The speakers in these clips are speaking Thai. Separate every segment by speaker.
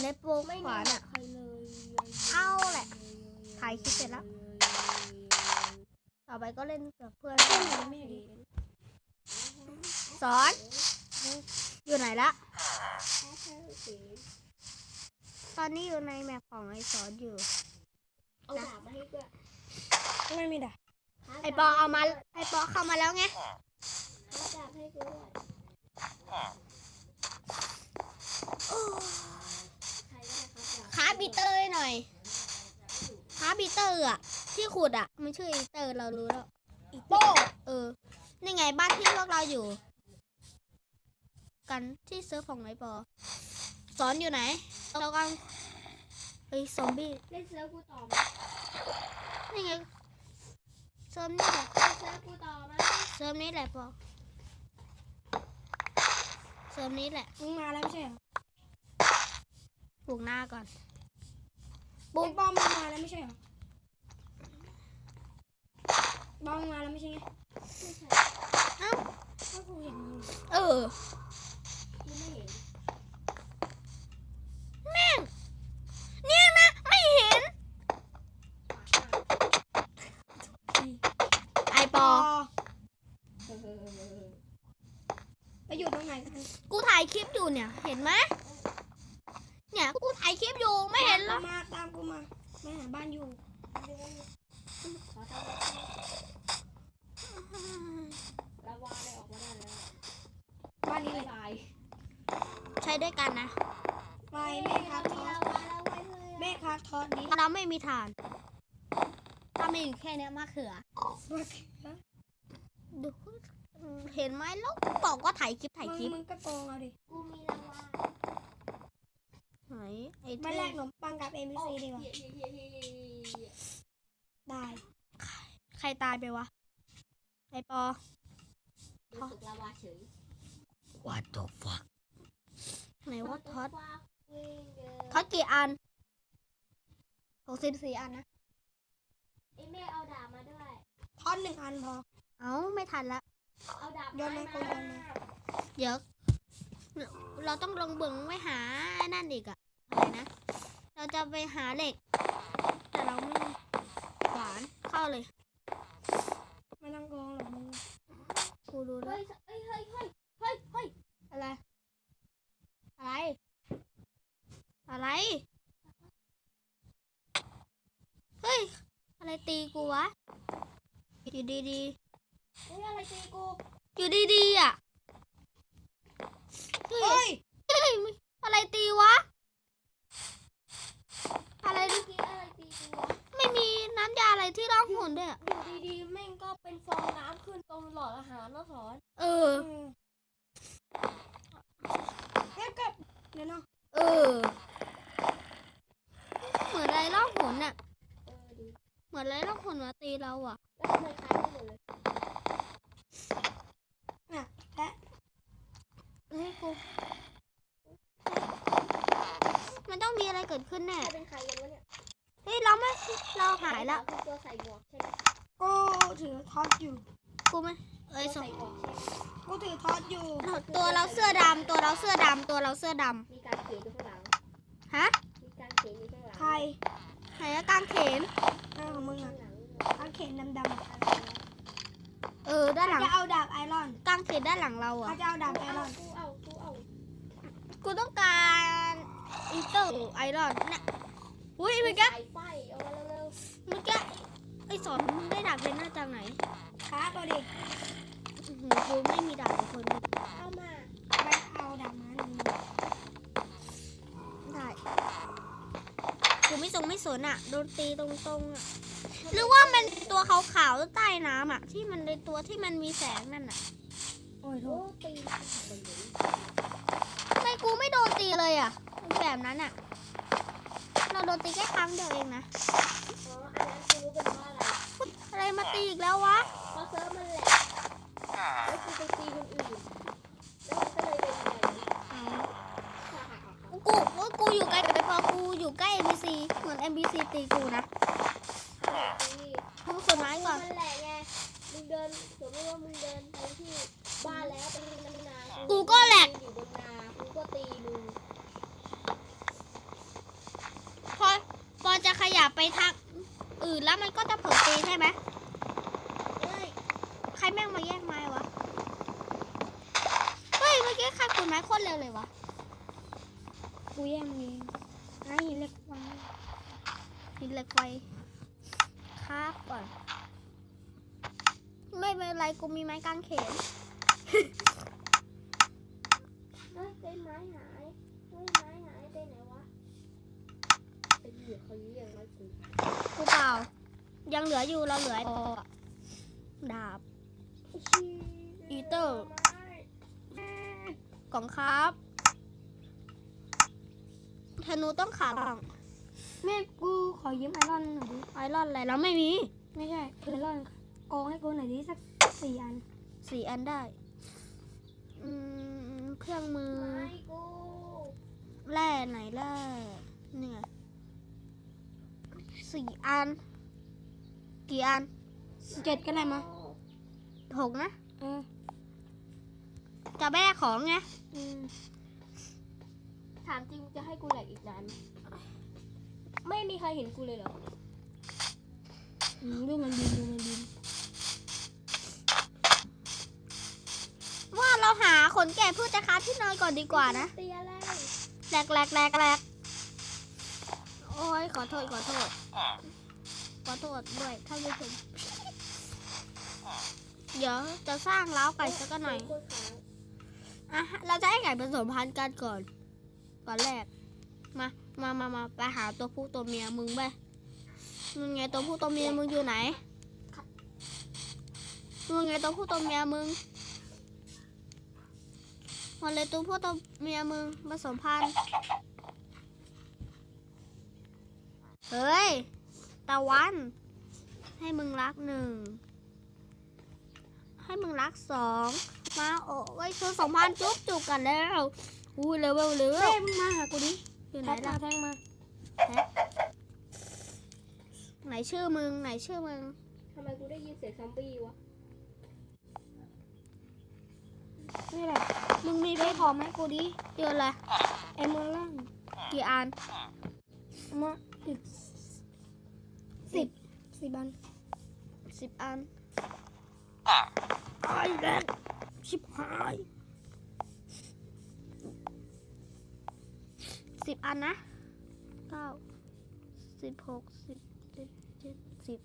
Speaker 1: อยู่ในโปร
Speaker 2: ไม่
Speaker 1: ข
Speaker 2: มี
Speaker 1: วาน่ะ
Speaker 2: ใครเลย
Speaker 1: เอาแหละถ่ายคลิปเสร็จแล้ว ต่อไปก็เล่นกับเพื่อน
Speaker 2: เพื่อนหนูไม่เห็น
Speaker 1: สอน อยู่ไหนละ ตอนนี้อยู่ในแมปของไอสอนอยู่
Speaker 2: เอาดาบมาให้ด้วย
Speaker 3: ไม่มีด่า
Speaker 1: ไอปอเอามา ไอปอเข้ามาแล้วไง
Speaker 2: เอาดาบให้ด้วยใครก็ได้ครับดาบ
Speaker 1: ค้าบีเต อร์ให้หน่อยค้าบีเตอร์อะ ที่ขุดอะ มันชื่ออีเตอร์เรารู้แล้ว
Speaker 3: อีโป้
Speaker 1: เออ นี่ไงบ้านที่พวกเราอยู่ กันที่เซิร์ฟของไอปอ สอนอยู่ไหน เรากำลังเฮ้ยซอมบี้
Speaker 2: เล่นเซิร์ฟกูต่อไหม
Speaker 1: นี่ไงเซิร์ฟนี่แหละ
Speaker 2: เล่นเซิร์ฟกูต่อไหม
Speaker 1: เซิร์ฟนี้แหละปอเซิร์ฟนี้แหละ
Speaker 3: มึงมาแล้วไม่ใช่เหรอ
Speaker 1: ปลูกหน้าก่อน
Speaker 3: ปุ๊บบอมมึงมาแล้วไม่ใช่เหรอบอมมึงมาแล้วไม่ใช่ไง
Speaker 2: ไม่ใช่
Speaker 1: เอ้า
Speaker 3: ก็กูเห็นมึง
Speaker 1: เออ
Speaker 2: กูไม่เห็น
Speaker 1: แม่งเนี่ยนะไม่เห็นไอปอ
Speaker 3: ไปอยู่ตรงไหนกัน
Speaker 1: กูถ่ายคลิปอยู่เนี่ยเห็นไหมเนี่ยกูถ่าย คลิปอยู่ไม่เห็นหรอ
Speaker 3: มาตามกูมามาหาบ้านอยู่
Speaker 2: ขอทำละวาได้ออกมาได้แล้ว
Speaker 3: บ้านนี้เลย
Speaker 1: ใช้ด้วยกันนะ
Speaker 3: ไปแม่ครับทอสแม่ครับทอสดิ
Speaker 1: เราไม่มีฐานถ้ามีอยู่แค่เนี้มะเขือดูเห็นไหมแล้วบอกว่าถ่ายคลิปถ่ายคลิป
Speaker 3: มึงก็โกงเอาดิ
Speaker 2: กูมีละว
Speaker 1: ไหนไอ้
Speaker 3: มา
Speaker 1: เท่
Speaker 3: แลกขนมปังกับ NPC ดีกว่าได้
Speaker 1: ใครตายไปวะ ไอปอ
Speaker 2: รู้สึกละวาเฉย
Speaker 1: What the fuck ไหนว่าท็อต
Speaker 2: ว้าวเว้ยเด้อ
Speaker 1: ท็อตกี่อันหกสิบสี่อันนะ
Speaker 2: ไอ้แม่เอาดาบมาด้วย
Speaker 3: ทอสหนึ่งอันพอ
Speaker 1: เอ้าไม่ทันละ
Speaker 2: เอาดาบ
Speaker 3: โยนมากูโยนมา
Speaker 1: เดี๋ยว เราต้องลงเบึงไว้หาไอ้นั่นอีกอะ อะไรนะ เราจะไปหาเหล็ก แต่เราไม่มีขวานเข้าเลย
Speaker 3: ไม่ต้องโกงหรอกมึง
Speaker 1: กูรู้แล้
Speaker 2: เฮ้
Speaker 1: วย
Speaker 2: เฮ้ยเฮ้ยเฮ้ยเฮ้ยเฮ้ย
Speaker 1: อะไร อะไร อะไร เฮ้ย อะไรตีกูวะ อยู่ดี
Speaker 2: เฮ้ยอะไรตีกู
Speaker 1: ๆ อยู่ดีๆอะ เฮ้
Speaker 3: เฮ้
Speaker 1: ย
Speaker 3: ย
Speaker 1: เฮ้ยไม่อะไรตีวะ อะไร
Speaker 2: เมื่อกี้อะไรตีกูวะ
Speaker 1: ไม่มีน้ำยาอะไรที่ร้องหุ่นด้วยอะ
Speaker 2: อยู่ดีๆแม่งก็เป็นฟองน้ำขึ้นตรงหลอดอาหารนะสอน
Speaker 1: เออ
Speaker 3: อืมแล้วก็เดี๋ยวเนาะ
Speaker 1: เออ เหมือนอะไรร้องหุ่นอะ
Speaker 2: เออดี
Speaker 1: เหมือนอะไรร้องหุ่นมาตีเราอะ
Speaker 2: แล้วทำไมคล้ายกันหมดเลย
Speaker 3: น่ะแพะ
Speaker 1: เฮ้ยกู มันต้องมีอะไรเกิดขึ้นแน่
Speaker 2: ใครเป็นใครกันวะเนี่ย
Speaker 1: เฮ้ย เราไม่ เราหายแล้ว
Speaker 2: คือตัวใส่หมวกใช่ไหม
Speaker 3: กูถือทอสอยู่
Speaker 1: กูไม่เอ้ย
Speaker 2: ตัว
Speaker 1: สอง
Speaker 2: ใส่หมวกใช่ไหม
Speaker 3: กูถือทอสอยู่
Speaker 1: ตัวเราเสื้อดำตัวเราเสื้อดำตัวเราเสื้อด
Speaker 2: มีการเขียนอยู่ข้างหลังำ
Speaker 1: ฮะ
Speaker 2: มีการเขียนอยู่ข้างหลัง
Speaker 3: ใคร
Speaker 1: ไหนอะกางเขน
Speaker 3: เออของมึง
Speaker 2: ข้า
Speaker 3: อะ
Speaker 2: งหลัง
Speaker 3: กางเขนดำ
Speaker 1: เออด้านหลัง
Speaker 3: จะเอาดาบไอรอน
Speaker 1: กางเขนด้านหลังเรา
Speaker 3: เขา
Speaker 1: อะ
Speaker 3: จะเอาดาบไอรอน
Speaker 2: กูเอากูเอา
Speaker 1: กูต้องการอินเตอร์ไอรอนเนี่ยอุ้ยเมื่อกี้
Speaker 2: สายไฟเอามาเร็ว
Speaker 1: เมื่อกี้ ไอสอนมึงได้ดาบเป็นหน้าจากไหน
Speaker 3: ช้าตัวดิ
Speaker 1: อื้อหือกูไม่มีดาบเลยคนหนึ่ง
Speaker 2: ๆเอามา
Speaker 3: ไปเอาดาบมาหนึ่ง
Speaker 1: ได้กูไม่ทรงไม่สนอะโดนตีตรงๆอะหรือว่ามันตัวขาวๆใต้น้ำอะ ที่มันในตัวที่มันมีแสงนั่นอะ
Speaker 3: โอ้ยโท
Speaker 2: โอ้
Speaker 3: ษ
Speaker 2: ตีมันเหมือน
Speaker 1: ทำไมกูไม่โดนตีเลยอะ แบบนั้นอะ เราโดนตีแค่ครั้งเดียวเองนะ
Speaker 2: อ๋ออันนั้นกูรู้เป็นเพราะอะไร
Speaker 1: อะไร มาตีอีกแล้ววะ
Speaker 2: เพราะเซิร์ฟมันแหลกแล้วกูไปตีคนอื่นแล้วมันก็เลยเป็นแบบนี้
Speaker 1: กูว่ากูอยู่ใกล้กับไอพอกูอยู่ใกล้ NPC เหมือน NPC ตีกูนะ
Speaker 2: ตี
Speaker 1: มึงส่วนไม้ก่อน
Speaker 2: มันแหลกไงมึงเดินสมมติว่ามึงเดินไปที่บ้านแล้วเป็นนา
Speaker 1: กูก็แหลก
Speaker 2: อยู่บนนากูก็ตีมึง
Speaker 1: ไปทางอื่นแล้วมันก็จะเผลอตีใช่ไหม
Speaker 2: เอ้ย
Speaker 1: ใคร แม่งมาแย่งไม้วะ เฮ้ยเมื่อกี้ใครขุดไม้โคตรเร็วเลยวะ
Speaker 3: กูแย่งมึงเองไอ้เล็กไว้
Speaker 1: หินเหล็กไฟคาบก่อนไม่เป็นไรกูมีไม้กางเขน
Speaker 2: เฮ้ยต้นไม้หายเฮ้ยไม้หายไปไหนวะไอ้เหี้ยเขาเรียกไม้กู
Speaker 1: กูเปล่า ยังเหลืออยู่เราเหลือไอ้โออะดาบ
Speaker 2: ชี้
Speaker 1: อีเตอร์
Speaker 2: ไม้
Speaker 1: กล่องครับธนูต้องขาบ้าง
Speaker 3: แม่กูขอยืมไอรอนหน่อยดิ
Speaker 1: ไอรอนอะไรแล้วไม่มี
Speaker 3: ไม่ใช่ไอรอนกองให้กูหน่อยดิสักสี่อัน
Speaker 1: สี่อันได้อืมเครื่องมือ
Speaker 2: ไม้กู
Speaker 1: แร่ไหนแร่เนี่ยสี่อัน กี่อัน
Speaker 3: เจ็ดก็ได้มา
Speaker 1: หกนะ
Speaker 3: เออ
Speaker 1: จะแบกของไง
Speaker 3: อืม
Speaker 2: ถามจริงจะให้กูแหลกอีกนานไหมไม่มีใครเห็นกูเลยเหรอ
Speaker 3: อืมดูมันบินดูมันบิน
Speaker 1: ว่าเราหาขนแก่เพื่อจะค้าที่นอนก่อนดีกว่านะ
Speaker 2: เตียอะไร
Speaker 1: แหลกแหลกแหลกแหลกโอ้ยขอโทษขอโทษขอโทษด้วยท่านผู้ชม เดี๋ยวจะสร้างเล้าวไก่สักหน่อยอะเราจะให้ไก่ผสมพันธุ์กันก่อน ก่อนแรก มา มามามาไปหาตัวผู้ตัวเมียมึงไปมึงไงตัวผู้ตัวเมียมึงอยู่ไหนมึงไงตัวผู้ตัวเมียมึงมาเลยตัวผู้ตัวเมียมึงผสมพันธุ์ เฮ้ย ตะวัน ให้มึงรักหนึ่ง ให้มึงรักสองมาโอ้ยคือสองพันจุ๊บจุบกันแล้วอุ้ยเร็วเร็วเร็ว
Speaker 3: เฮ้ยมึงมาหากูดิ
Speaker 1: อยู่ไหน
Speaker 3: แท็กมา
Speaker 1: ล่ะ
Speaker 3: แท็กมา
Speaker 1: ไหนชื่อมึงไหนชื่อมึง
Speaker 2: ทำไมกูได้ยินเสียงซอมบี้วะ
Speaker 3: นี่แหละ
Speaker 1: มึงมีเพ
Speaker 3: เฮ้ย
Speaker 1: ชร
Speaker 3: ขอไหมกูดิ
Speaker 1: เยอะเลย
Speaker 3: ไอเมอร์ล่าง
Speaker 1: กี่อัน
Speaker 3: เอามาอีกสิบสิบอัน
Speaker 1: สิบอัน
Speaker 3: ไอ้แดงชิบหาย
Speaker 1: สิบอันนะเก้าสิบหกสิบเจ็ดเจ็ดสิบ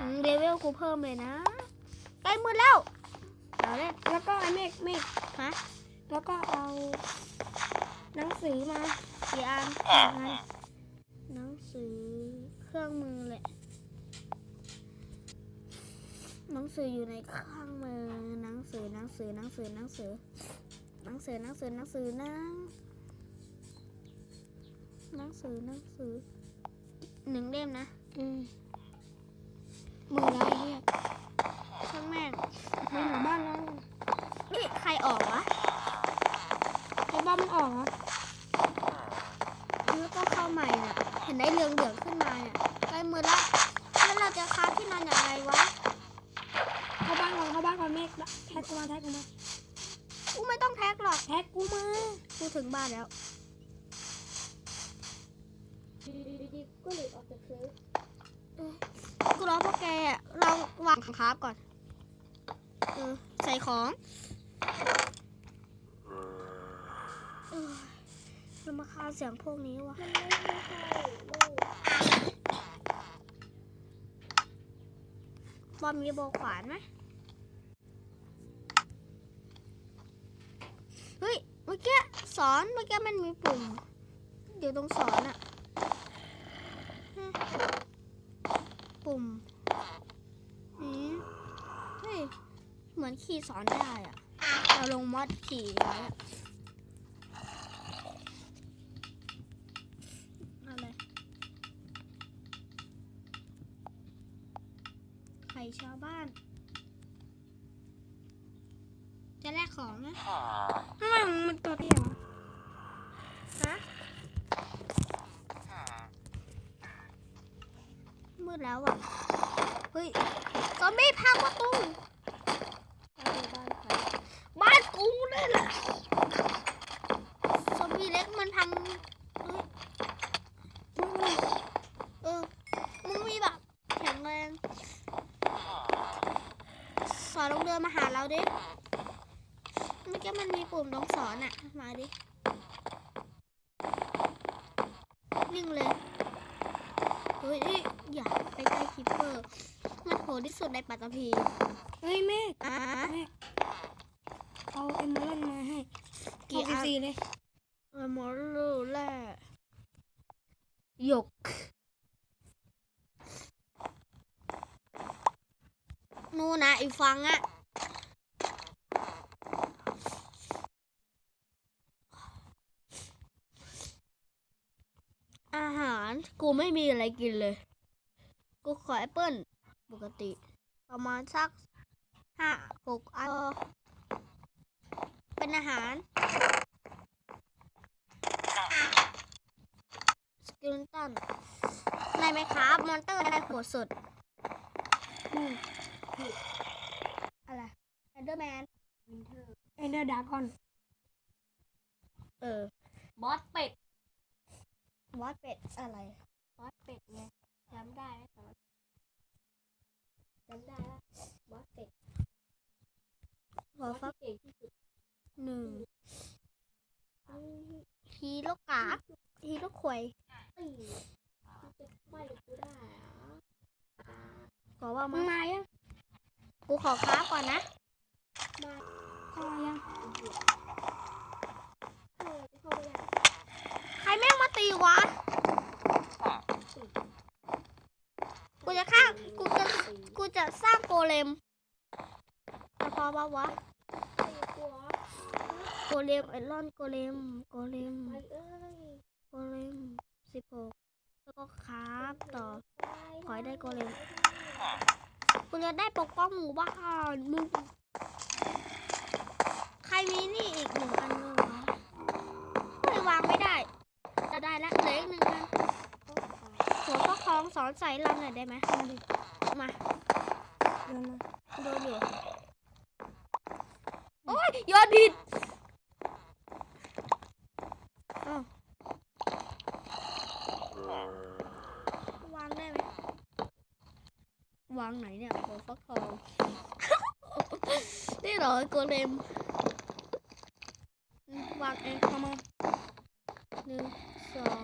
Speaker 1: อืมเลเวลกูเพิ่มเลยนะใกล้มืดแล้วเอาเล่น
Speaker 3: แล้วก็ไอเมฆเมฆ
Speaker 1: ฮะ
Speaker 3: แล้วก็เอา หนังสือมา
Speaker 1: กี่อัน
Speaker 3: หนึ่งอัน
Speaker 1: หนังสือเครื่องมือแหละ หนังสืออยู่ในเครื่องมือหนังสือหนังสือหนังสือหนังสือหนังสือหนังสือหนังสือหนังหนังสือหนังสือหนึ่งเล่มนะ
Speaker 3: อืมมืออะไรเฮีย
Speaker 1: ช่างแม่ง
Speaker 3: ในหมู่บ้านเรา
Speaker 1: นี่ใครออกวะ
Speaker 3: ไอ้บ้ามันออก
Speaker 1: แล้วก็เข้าใหม่น่ะ เห็นได้เรืองเดืองขึ้นมาเนี่ยใกล้มือแล้วแล้วเราจะค้าที่นอนอย่างไรวะา
Speaker 3: บ้านก่อนเข้าบ้านก่อนเมฆแท็กกูมาแท็กกูมา
Speaker 1: กูไม่ต้องแท็กหรอก
Speaker 3: แท็กกูมา
Speaker 1: กูถึงบ้านแล้ว
Speaker 2: ดีๆๆก็หลุดออกจากเซิร์ฟ
Speaker 1: กูรอพวกแกอะเราวางของคราฟก่อนเออใส่ของเออเรามาคาเสียงพวกนี้วะ
Speaker 2: มันไม่ไม่ใช่โลก
Speaker 1: บอมมีโบขวานไหมเฮ้ย เมื่อกี้ส อนเมื่อกี้มันมีปุ่มเดี๋ยวตรงสอนอะฮะปุ่มนี่เฮ้ยเหมือนขี่สอนได้อะเราลงมอดขี่ไว้อะเอาเลยไข่ชาวบ้าน จะแลกของนะ
Speaker 3: ทำไมของมันตัวเตี้ยวะ
Speaker 1: มืดแล้วอะ เฮ้ยก็ไมบี้พังประตู
Speaker 2: บ้าน
Speaker 1: กูนั่นแหละซอมบี้เล็กมันพังเออมึงมีแบบแข็งแรงสอนลงเดิอมาหาเราดิเมื่อกี้มันมีปุ่มลงสอนอะมาดิ ฮ้ยนี่อย่าไปใกล้คิปเปอร์ มันโหดที่สุดในปัตตภี
Speaker 3: เฮ้ยเมฆ
Speaker 1: อะ
Speaker 3: เมฆเอาเอมเมอรัลมาให้
Speaker 1: กี่
Speaker 3: เอา
Speaker 1: อัน
Speaker 3: สี่เลย
Speaker 1: เออมอลลูแร่หยกนู่นนะอีกฟังอะอาหาร กูไม่มีอะไรกินเลย กูขอแอปเปิ้ลปกติ ประมาณสักห้าหกอันเออเป็นอาหารสกิลตันในไหมครับมอนเตอร์อะไรโหดสุด
Speaker 3: นู่น
Speaker 1: อะไรเอนเดอร์แมน
Speaker 2: วินเทอร์
Speaker 3: เอนเดอร์ดากอน
Speaker 1: เออ บ
Speaker 2: อสเป็ด
Speaker 1: วอดเป็ดอะไร
Speaker 2: บอสเป็ดไงจำได้ไหมตอนจำได้ละบอสเป็ด
Speaker 1: วอ
Speaker 2: บอ
Speaker 1: ล
Speaker 2: ส
Speaker 1: ฟัก
Speaker 2: ที่เก่งที่สุด
Speaker 1: หนึ่ง
Speaker 2: อืม
Speaker 1: ฮีโร่กาฮีโร่ควย
Speaker 2: ตีมันจะไม่กูได้เหรออ่า
Speaker 1: ขอว่า
Speaker 3: มึ
Speaker 1: มาง
Speaker 3: มายัง
Speaker 1: กูขอค้าก่อนนะ
Speaker 2: มา
Speaker 3: เข้ามายัง
Speaker 2: เออเข้าไปได้
Speaker 1: ใครแม่งมาตี วะ กูจะฆ่ากูจะ กูจะสร้างโกเลมจะพอปะวะ โกเลมไอรอนโกเลม โกเลม โกเลมสิบหกแล้วก็คราฟต่อ ขอให้ได้โกเลม กูจะได้ปกป้องหมู่บ้านมึงใครมีนี่อีกหนึ่งอันเลยวะไม่วางไม่ได้ จะ ได้แล้วเหลืออีกหนึ่งอันหัวฟักทองสอนใส่ลำหน่อยได้ไหมมาดิมา
Speaker 3: เดิน
Speaker 1: โดนอยู่โอ้ยโยนผิดววางได้ไหมวางไหนเนี่ยหัวฟักทองนี่เหรอโกเลมอืมวางเอง
Speaker 3: เข้ามา
Speaker 1: หนึ่งสอง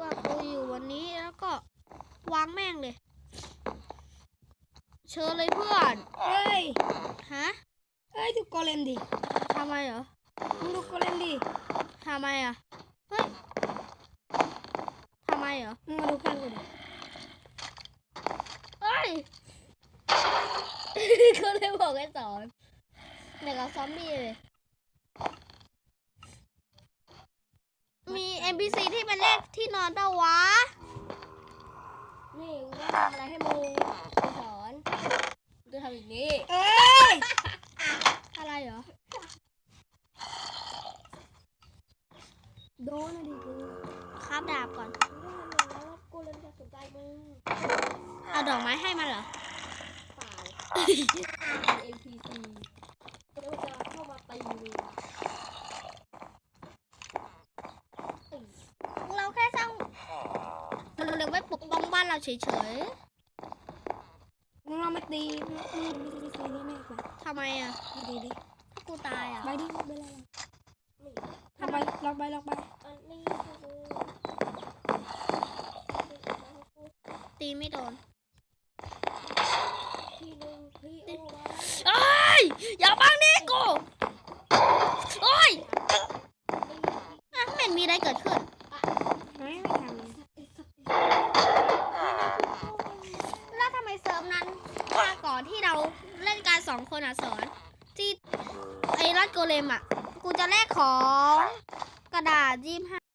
Speaker 1: วางกูอยู่วันนี้แล้วก็วางแม่งเลย เชิญเลยเพื่อน
Speaker 3: เฮ้ย
Speaker 1: ฮะ
Speaker 3: เฮ้ยดูโกเลมดิ
Speaker 1: ทำไมเหรอ
Speaker 3: มึงดูโกเลมดิ
Speaker 1: ทำไมอะ เฮ้ยทำไมเหรอ
Speaker 3: มึงมาดูข้างกูดิ
Speaker 1: เฮ้ยเขาเลยบอกให้สอนเด็กกับซอมบี้เลย มี NPC ที่เป็นเลขที่นอนเปล่าวะ
Speaker 2: นี่กูจะทำอะไรให้มึงกูสอนกูจะทำอย่างนี้
Speaker 3: เอ้ย
Speaker 1: อะไรเหรอ
Speaker 3: โดนนะดิกู
Speaker 1: คาบดาบก่อน
Speaker 2: มึงต้องทำอย่างนั้นแล้วกูเลยจะสนใจมึง
Speaker 1: เอาดอกไม้ให้มันเหรอ
Speaker 2: เปล่า NPC แล้วมันจะเข้ามาตีมึงตี
Speaker 1: เราแค่สร้างเราเรียกไว้ปกป้อง บ้านเราเฉย
Speaker 3: มึงลองมาตีมึงมึงตีตีตีให้แม่ไป
Speaker 1: ๆทำไมอะ
Speaker 3: มาตีดิ
Speaker 1: ถ้ากูตายอะ
Speaker 3: ไปดิไปเลย
Speaker 2: นี่
Speaker 3: ลองไปลองไปลองไป
Speaker 2: อันนี้คือ
Speaker 1: ตีไม่โดน
Speaker 2: ทีหนึ่งทีโอมา
Speaker 1: เอ้ยอย่าบังนี่กูโอ้ยอะไม่เห็นมีอะไรเกิดขึ้น
Speaker 3: ไม่ไม่ทำเลย
Speaker 1: แล้วทำไมเซิร์ฟนั้นมาก่อนที่เราเล่นการสองคนอะสอน ที่ไอ้รัดโกเลมอะ กูจะแลก ของกระดาษยี่ห้า